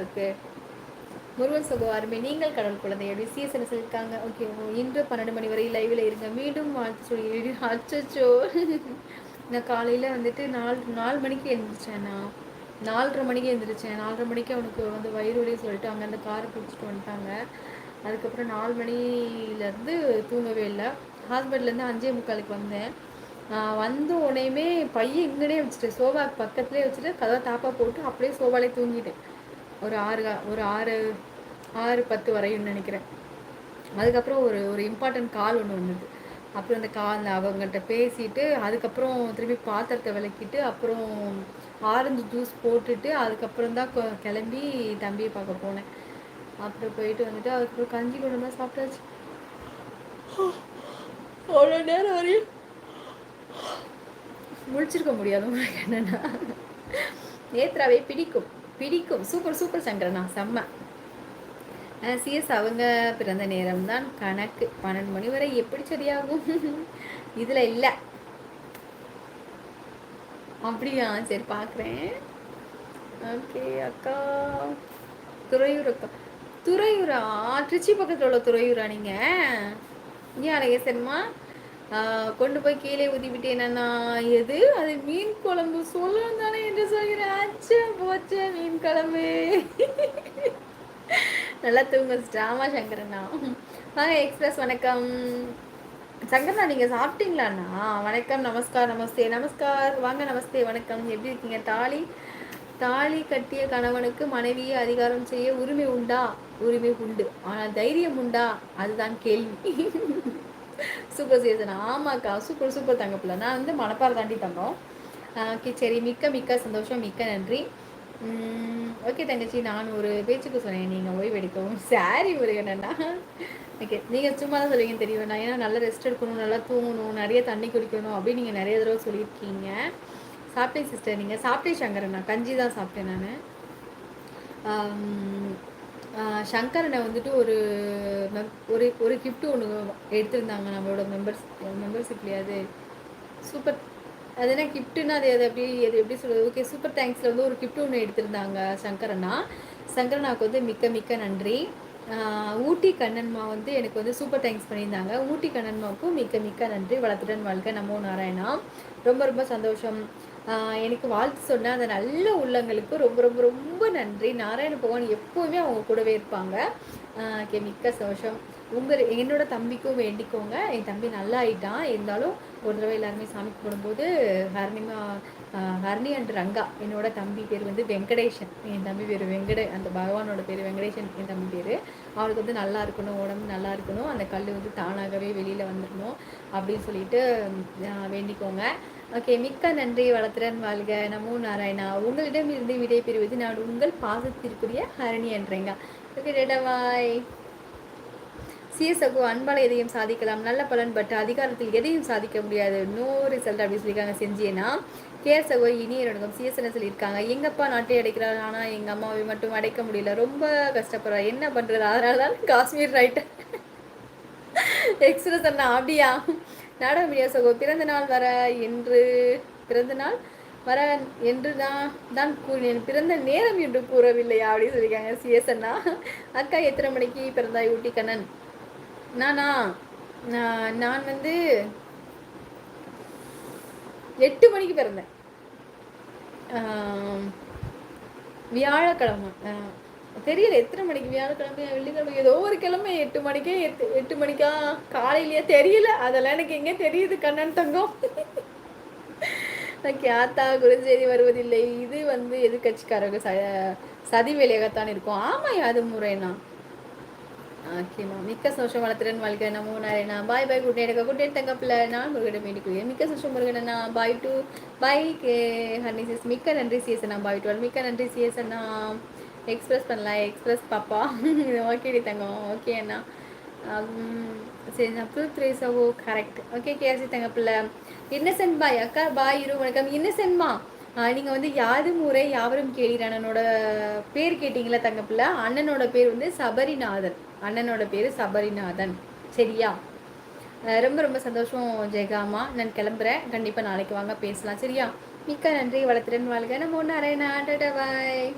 இருக்குது முருகன் சகோ அருமை நீங்கள் கடவுள் குழந்தை எப்படி சீசன் சொல்லியிருக்காங்க ஓகே இன்று பன்னெண்டு மணி வரை லைவில் இருங்க. மீண்டும் சொல்லி அச்சோ நான் காலையில் வந்துட்டு நாலு நாலு மணிக்கு எழுந்திரிச்சேன் நான் நாலரை மணிக்கு எழுந்திரிச்சேன். நாலரை மணிக்கு அவனுக்கு வந்து வயிறு வலி சொல்லிட்டு அங்கே அந்த காரை பிடிச்சிட்டு வந்துட்டாங்க. அதுக்கப்புறம் நாலு மணிலேருந்து தூங்கவே இல்லை. ஹாஸ்பிட்டல்லேருந்து அஞ்சே முக்காலுக்கு வந்தேன். வந்து உடனேயுமே பையன் இங்கனே வச்சுட்டு சோபாக்கு பக்கத்துலேயே வச்சுட்டு கதை தாப்பா போட்டு அப்படியே சோபாலே தூங்கிட்டேன். ஒரு ஆறு ஒரு ஆறு ஆறு பத்து வரையும் நினைக்கிறேன். அதுக்கப்புறம் ஒரு ஒரு இம்பார்ட்டன்ட் கால் ஒன்று வந்தது. அப்புறம் அந்த கால் அவங்ககிட்ட பேசிட்டு அதுக்கப்புறம் திரும்பி பாத்திரத்தை விளக்கிட்டு அப்புறம் ஆரஞ்சு ஜூஸ் போட்டுட்டு அதுக்கப்புறம் தான் கிளம்பி தம்பியை பார்க்க போனேன். அப்புறம் போயிட்டு வந்துட்டு அதுக்கப்புறம் கஞ்சி கொண்டு தான் சாப்பிட்டாச்சு. அவ்வளோ நேரம் வரையும் முடிச்சிருக்க முடியாது என்னன்னா நேத்ராவே பிடிக்கும். பிடிக்கும். சூப்பர் சூப்பர் சங்கரனா செம்ம. சிஎஸ் அவங்க பிறந்த நேரம் தான் கணக்கு. பன்னெண்டு மணி வரை எப்படி சரியாகும்? இதில் இல்லை. அப்படியா? சரி பார்க்குறேன் ஓகே அக்கா. துறையூர் அக்கா துறையூரா? திருச்சி பக்கத்தில் உள்ள துறையூரா நீங்கள் ஏன் அழகேசன்மா? கொண்டு போய் கீழே ஊதி விட்டேனா எது? அது மீன் குழம்பு. சொல்லணும் தானே என்று சொல்கிறேன். அச்சா போச்சே மீன் குழம்பு. நல்லா தூங்க ஸ்டாமா சங்கரண்ணா. வாங்க எக்ஸ்பிரஸ் வணக்கம். சங்கரண்ணா நீங்கள் சாப்பிட்டீங்களாண்ணா? வணக்கம் நமஸ்கார் நமஸ்தே. நமஸ்கார் வாங்க நமஸ்தே வணக்கம். எப்படி இருக்கீங்க? தாலி தாலி கட்டிய கணவனுக்கு மனைவியை அதிகாரம் செய்ய உரிமை உண்டா? உரிமை உண்டு. ஆனால் தைரியம் உண்டா? அதுதான் கேள்வி. சூப்பர் சீசன் ஆமாக்கா சூப்பர் சூப்பர் தங்கப்பில்ல நான் வந்து மணப்பாறை தாண்டி தங்கம் ஓகே சரி மிக்க மிக்க சந்தோஷம் மிக்க நன்றி. ஓகே தங்கச்சி நான் ஒரு பேச்சுக்கு சொன்னேன். நீங்கள் ஓய்வெடுக்கவும். சாரி ஒரு என்னென்னா. ஓகே நீங்கள் சும்மா தான் சொல்லுவீங்க தெரியும். நான் ஏன்னா நல்லா ரெஸ்ட் எடுக்கணும் நல்லா தூங்கணும் நிறைய தண்ணி குடிக்கணும் அப்படின்னு நீங்கள் நிறைய தடவை சொல்லியிருக்கீங்க. சாப்பிட்டேன் சிஸ்டர் நீங்கள் சாப்பிட்டேன் சங்கரண்ணா கஞ்சி தான் சாப்பிட்டேன் நான். சங்கரனை வந்துட்டு ஒரு ஒரு ஒரு கிஃப்ட் ஒன்று எடுத்திருந்தாங்க நம்மளோட மெம்பர்ஸ் மெம்பர்ஷிப்லேயே அது சூப்பர் அது என்ன கிஃப்ட்டுன்னா அது அது எப்படி அது எப்படி சொல்கிறது ஓகே சூப்பர் தேங்க்ஸில் வந்து ஒரு கிஃப்ட் ஒன்று எடுத்திருந்தாங்க சங்கரனா. சங்கரனாவுக்கு வந்து மிக்க மிக்க நன்றி. ஊட்டி கண்ணன்மா வந்து எனக்கு வந்து சூப்பர் தேங்க்ஸ் பண்ணியிருந்தாங்க. ஊட்டி கண்ணன்மாவுக்கும் மிக்க மிக்க நன்றி. வளத்துடன் வாழ்க்கை நமோ நாராயணா. ரொம்ப ரொம்ப சந்தோஷம். எனக்கு வாழ்த்து சொன்ன அந்த நல்ல உள்ளங்களுக்கு ரொம்ப ரொம்ப ரொம்ப நன்றி. நாராயண பகவான் எப்போவுமே அவங்க கூடவே இருப்பாங்க. மிக்க சந்தோஷம். உங்கள் என்னோட தம்பிக்கும் வேண்டிக்கோங்க. என் தம்பி நல்லா ஆயிட்டான் இருந்தாலும் ஒரு தடவை எல்லாருமே சாமி கும்பிடும்போது ஹர்னிமா ஹர்னி அண்ட் ரங்கா என்னோட தம்பி பேர் வந்து வெங்கடேஷன். என் தம்பி பேர் வெங்கட அந்த பகவானோட பேர் வெங்கடேஷன் என் தம்பி பேர். அவனுக்கு வந்து நல்லா இருக்கணும் உடம்பு நல்லா இருக்கணும். அந்த கல் வந்து தானாகவே வெளியில் வந்துடணும் அப்படின்னு சொல்லிட்டு வேண்டிக்கோங்க. ஓகே மிக்க நன்றி வளர்த்துறன் வாழ்க. நமோ நாராயணா. உங்களிடம் இருந்து விடை பெறுவது நான் உங்கள் பாசத்திற்குரிய ஹரணி என்றேங்க ஓகே டேடா பாய். சிஎஸ்ஓக்கு அன்பால் எதையும் சாதிக்கலாம் நல்ல பலன் பட் அதிகாரத்தில் எதையும் சாதிக்க முடியாது. நோ ரிசல்ட் அப்படின்னு சொல்லியிருக்காங்க செஞ்சேன்னா கேஎஸ்ஓ இனிய நடக்கும் சிஎஸ்என சொல்லியிருக்காங்க எங்கப்பா நாட்டை அடைக்கிறாள் ஆனால் எங்கள் அம்மாவை மட்டும் அடைக்க முடியல. ரொம்ப கஷ்டப்படுறா என்ன பண்ணுறது அதனால தான் காஷ்மீர் ரைட்டர் எக்ஸ்பிரஸ் அண்ணா அப்படியா? நாடக மீடியா சகோ பிறந்த நாள் வர என்று பிறந்த நாள் வர என்று தான் தான் கூறினேன். பிறந்த நேரம் என்று கூறவில்லையா? அப்படின்னு சொல்லியிருக்காங்க சிஎஸ் அண்ணா. அக்கா எத்தனை மணிக்கு பிறந்தாய் ஊட்டி கண்ணன்? நானா நான் வந்து எட்டு மணிக்கு பிறந்தேன். வியாழக்கிழமை. தெரியல எத்தனை மணிக்கு? வியாழக்கிழமை வெள்ளிக்கிழமை ஏதோ ஒரு கிழமை எட்டு மணிக்கே எட்டு எட்டு மணிக்கா? காலையிலயே? தெரியல. அதெல்லாம் எனக்கு எங்கே தெரியுது கண்ணன் தங்கம்? கேத்தா குருஞ்செய்தி வருவதில்லை. இது வந்து எதிர்கட்சிக்காரர்கள் ச சதி வேலையாகத்தான் இருக்கும். ஆமாம் அது முறைனா? ஓகேம்மா மிக்க சந்தோஷம் வளர்த்துறேன் வாழ்க்கை நம்ம Narayana. Bye bye good night. Good night தங்கப்பில் நான் முருகனை வேண்டிக்குவேன் மிக்க சந்தோஷம் முருகனா bye to bye K honey sis. மிக்க நன்றி சிஎஸ் அண்ணா. பாய் டுவெல் மிக்க நன்றி சிஎஸ் அண்ணா. எக்ஸ்பிரஸ் பண்ணலாம் எக்ஸ்பிரஸ் பாப்பா. ஓகேடி தங்கம். ஓகே அண்ணா. சரி அப்துல் த்ரேசவோ கரெக்ட் ஓகே கேசி தங்கப்பில் இன்னசென்ட் பாய் அக்கா பாய் இரு வணக்கம். இன்னசென்ட்மா நீங்கள் வந்து யாது முறை யாவரும் கேளீர். அண்ணனோட பேர் கேட்டிங்களா தங்கப்பில் அண்ணனோட பேர் வந்து சபரிநாதன். அண்ணனோட பேர் சபரிநாதன். சரியா? ரொம்ப ரொம்ப சந்தோஷம் ஜெயகாமா நான் கிளம்புறேன். கண்டிப்பாக நாளைக்கு வாங்க பேசலாம். சரியா? மிக்க நன்றி. வளர்த்துறேன் வாழ்க. நம்ம ஒன்று அரேனா டாடா பாய்.